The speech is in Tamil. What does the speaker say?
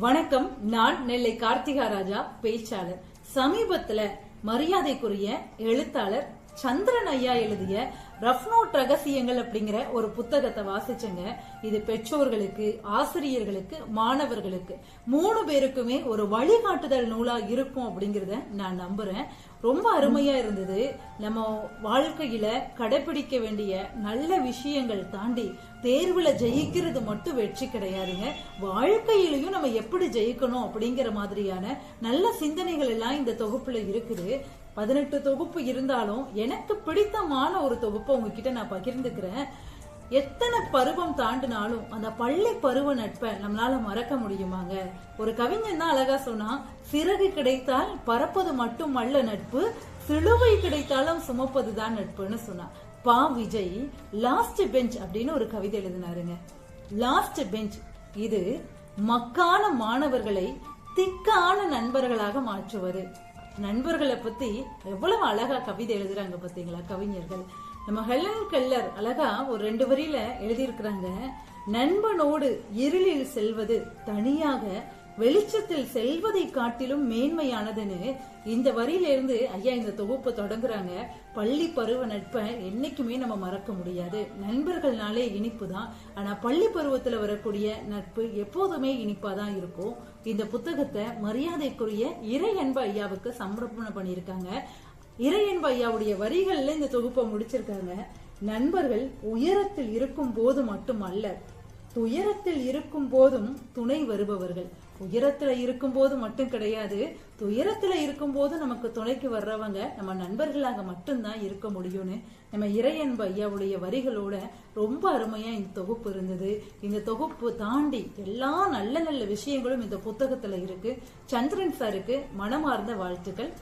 வணக்கம் நான் நெல்லை கார்த்திகா ராஜா பேச்சாளர். சமீபத்துல மரியாதைக்குரிய எழுத்தாளர் சந்திரன் ஐயா எழுதிய ரஃப் நோட் ரகசியங்கள் அப்படிங்கிற ஒரு புத்தகத்தை வாசிச்சங்க. இது பெற்றோர்களுக்கு ஆசிரியர்களுக்கு மாணவர்களுக்கு மூணு பேருக்குமே ஒரு வழிகாட்டுதல் நூலா இருக்கும் அப்படிங்கறத நான் நம்புறேன். ரொம்ப அருமையா இருந்தது. நம்ம வாழ்க்கையில கடைபிடிக்க வேண்டிய நல்ல விஷயங்கள் தாண்டி தேர்வுல ஜெயிக்கிறது மட்டும் வெற்றி கிடையாதுங்க. வாழ்க்கையிலையும் நம்ம எப்படி ஜெயிக்கணும் அப்படிங்கிற மாதிரியான நல்ல சிந்தனைகள் எல்லாம் இந்த தொகுப்புல இருக்குது. பதினெட்டு தொகுப்பு இருந்தாலும் எனக்கு பிடித்தமான ஒரு தொகுப்பை உங்ககிட்ட நான் பகிர்ந்துக்கிறேன். எத்தனை பருவம் தாண்டினாலும் அந்த பள்ளி பருவ நட்பை நம்மளால மறக்க முடியுமாங்க. ஒரு கவிஞன் தான் அழகா சொன்னா சிறகு கிடைத்தால் பறப்பது மட்டுமல்ல நட்பு சிலுவை கிடைத்தாலும் சுமப்பதுதான் நட்புன்னு சொன்னான் பா. விஜய் லாஸ்ட் பெஞ்ச் அப்படின்னு ஒரு கவிதை எழுதினாருங்க. லாஸ்ட் பெஞ்ச் இது மக்கான மாணவர்களை திக்கான நண்பர்களாக மாற்றுவது நண்பர்களை பத்தி எவ்வளவு அழகா கவிதை எழுதுறாங்க பாத்தீங்களா கவிஞர்கள்? நம்ம ஹெலன் கெல்லர் அழகா ஒரு ரெண்டு வரியில எழுதியிருக்கிறாங்க நண்பனோடு இருளில் செல்வது தனியாக வெளிச்சத்தில் செல்வதை காட்டிலும் மேன்மையானதுன்னு இந்த வரியில இருந்து ஐயா இந்த தொகுப்பு தொடங்குறாங்க. பள்ளி பருவ நட்பை என்னைக்குமே நம்ம மறக்க முடியாது. நண்பர்கள்னாலே இனிப்பு தான் ஆனா பள்ளி பருவத்துல வரக்கூடிய நட்பு எப்போதுமே இனிப்பா தான் இருக்கும். இந்த புத்தகத்தை மரியாதைக்குரிய இறை அன்பு ஐயாவுக்கு சமர்ப்பணம் பண்ணியிருக்காங்க. இறை இறையன்பு ஐயாவுடைய வரிகள்ல இந்த தொகுப்பை முடிச்சிருக்காங்க. நண்பர்கள் உயரத்தில் இருக்கும் போது மட்டுமல்ல துயரத்தில் இருக்கும் போதும் துணை வருபவர்கள். உயரத்துல இருக்கும் போது மட்டும் கிடையாது. துயரத்துல இருக்கும் போது நமக்கு துணைக்கு வர்றவங்க நம்ம நண்பர்களாக மட்டும்தான் இருக்க முடியும்னு நம்ம இறையன்பு ஐயாவுடைய வரிகளோட ரொம்ப அருமையா இந்த தொகுப்பு இருந்தது. இந்த தொகுப்பு தாண்டி எல்லா நல்ல நல்ல விஷயங்களும் இந்த புத்தகத்துல இருக்கு. சந்திரன் சாருக்கு மனமார்ந்த வாழ்த்துக்கள்.